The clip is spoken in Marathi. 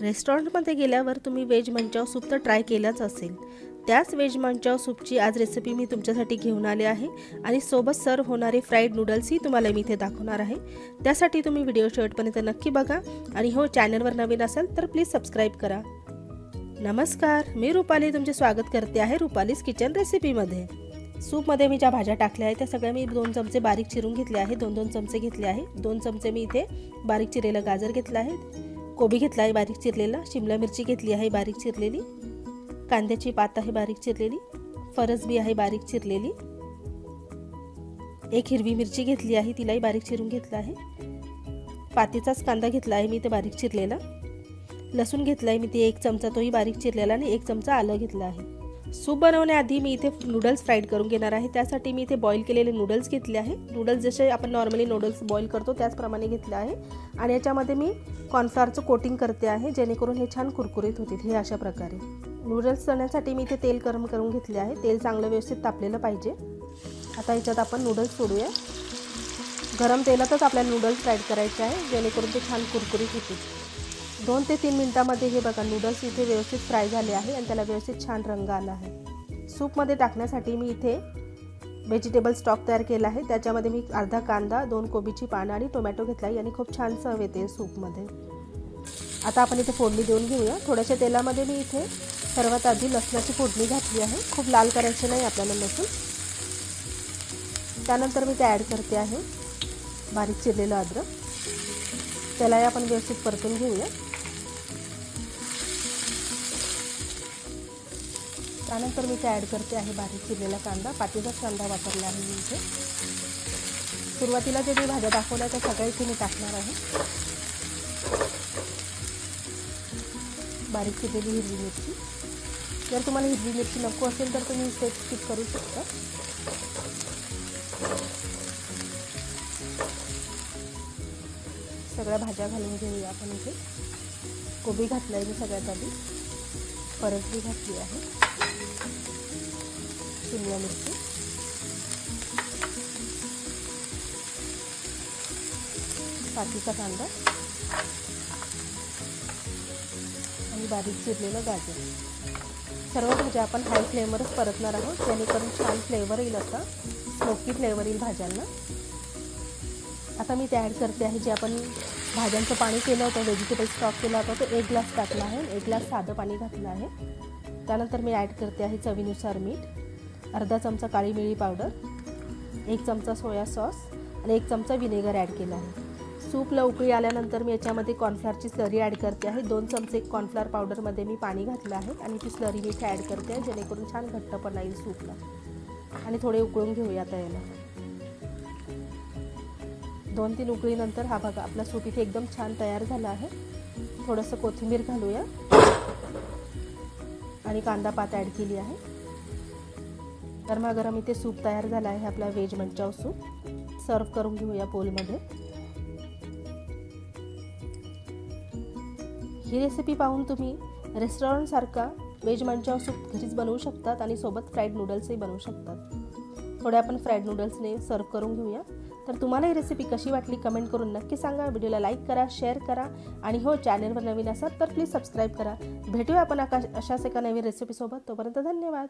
रेस्टॉरंटमध्ये गेल्यावर तुम्ही व्हेज मंचाव सूप तर ट्राय केलंच असेल. त्याच व्हेज मंचाव सूपची आज रेसिपी मी तुमच्यासाठी घेऊन आले आहे आणि सोबत सर्व होणारे फ्राईड नूडल्सही तुम्हाला मी इथे दाखवणार आहे. त्यासाठी तुम्ही व्हिडिओ शेवटपर्यंत नक्की बघा आणि हो चॅनलवर नवीन असाल तर प्लीज सबस्क्राईब करा. नमस्कार मी रुपाली तुमचे स्वागत करते आहे रुपालीज किचन रेसिपीमध्ये सूपमध्ये मी ज्या भाज्या टाकल्या आहेत त्या सगळ्या मी दोन चमचे बारीक चिरून घेतले आहे दोन दोन चमचे घेतले आहे दोन चमचे मी इथे बारीक चिरेलं गाजर घेतलं आहे. कोबी घेतला आहे बारीक चिरलेला शिमला मिरची घेतली आहे बारीक चिरलेली कांद्याची पात आहे बारीक चिरलेली फरसबी आहे बारीक चिरलेली. एक हिरवी मिरची घेतली आहे तिलाही बारीक चिरून घेतला आहे. पातीचाच कांदा घेतला आहे मी ते बारीक चिरलेला. लसूण घेतला आहे मी ते एक चमचा तोही बारीक चिरलेला आणि एक चमचा आलं घेतलं आहे. सूप बनवण्याआधी मी इथे नूडल्स फ्राईड करून घेणार आहे. त्यासाठी मी इथे बॉईल केलेले नूडल्स घेतले आहे. नूडल्स जसे आपण नॉर्मली नूडल्स बॉईल करतो त्याचप्रमाणे घेतले आहे. आणि याच्यामध्ये मी कॉर्नफ्लॉरचं कोटिंग करते आहे जेणेकरून हे छान कुरकुरीत होतील. हे अशा प्रकारे. नूडल्स करण्यासाठी मी इथे तेल गरम करून घेतले आहे. तेल चांगलं व्यवस्थित तापलेलं पाहिजे. आता याच्यात आपण नूडल्स सोडूया. गरम तेलातच आपल्याला नूडल्स फ्राईड करायचे आहे जेणेकरून ते छान कुरकुरीत होतील. दोन ते तीन मिनटामध्ये हे बघा नूडल्स इथे व्यवस्थित फ्राय झाले आहे आणि त्याला व्यवस्थित छान रंग आला आहे. सूपमध्ये टाकण्यासाठी मी इथे व्हेजिटेबल स्टॉक तयार केला आहे. त्याच्यामध्ये मी अर्धा कांदा दोन कोबीची पानं आणि टोमॅटो घेतला आहे. आणि खूप छान चव येते सूपमध्ये आता आपण इथे फोडणी देऊन घेऊया. थोड्याशा तेलामध्ये मी इथे सर्वात आधी लसणाची फोडणी घातली आहे. खूप लाल करायचे नाही आपल्याला लसूण. त्यानंतर मी ते ॲड करते आहे. बारीक चिरलेलं अद्रक. त्यालाही आपण व्यवस्थित परतून घेऊया. त्यानंतर मी ते ॲड करते आहे बारीक चिरलेला कांदा. पातीचाच कांदा वापरला आहे मी इथे. सुरुवातीला जे मी भाज्या दाखवल्या त्या सगळ्या इथे मी टाकणार आहे. बारीक चिरलेली हिरवी मिरची. जर तुम्हाला हिरवी मिरची नको असेल तर तुम्ही स्टेप स्किप करू शकता. सगळ्या भाज्या घालून घेऊया आपण इथे. कोबी घातला आहे मी सगळ्यात आधी. परतली घातली आहे. शिमला मिरची. पातीचा कांदा. आणि बारीक चिरलेलं गाजर. सर्व भाज्या आपण हाय फ्लेमवरच परतणार आहोत. जेणेकरून छान फ्लेवर येईल असा. स्मोकी फ्लेवर येईल भाज्यांना. आता मी ते ॲड करते आहे. जे आपण भाज्यांचं पाणी केलं होतं व्हेजिटेबल स्टॉक केला होता तो एक ग्लास टाकला आहे. एक ग्लास साधं पाणी घातलं आहे. त्यानंतर मी ॲड करते आहे चवीनुसार मीठ अर्धा चमचा काळी मिरी पावडर एक चमचा सोया सॉस आणि एक चमचा विनेगर ॲड केला आहे. सूपला उकळी आल्यानंतर मी याच्यामध्ये कॉर्नफ्लॉरची स्लरी ॲड करते आहे. दोन चमचे कॉर्नफ्लॉर पावडरमध्ये मी पाणी घातलं आहे आणि ती स्लरी मी इथे ॲड करते आहे. जेणेकरून छान घट्टपणा येईल सूपला. आणि थोडे उकळून घेऊया आता याला दोन तीन उकळीनंतर हा बघा आपला सूप इथे एकदम छान तयार झाला आहे. थोडंसं कोथिंबीर घालूया. आणि कांदा पात ॲड केली आहे. गरमागरम इथे सूप तयार झाला आहे आपला व्हेज मंचाव सूप. सर्व करून घेऊया पोलमध्ये ही रेसिपी पाहून तुम्ही रेस्टॉरंटसारखा व्हेज मंचाव सूप घरीच बनवू शकतात आणि सोबत फ्राईड नूडल्सही बनवू शकतात. थोड्या आपण फ्राईड नूडल्सने सर्व करून घेऊया. तर तुम्हाला ही रेसिपी कशी वाटली कमेंट करून नक्की सांगा. व्हिडिओला लाईक करा शेअर करा आणि हो चॅनलवर नवीन असाल तर प्लीज सबस्क्राईब करा. भेटूया आपण आकाश अशाच एका नवीन रेसिपीसोबत तोपर्यंत धन्यवाद.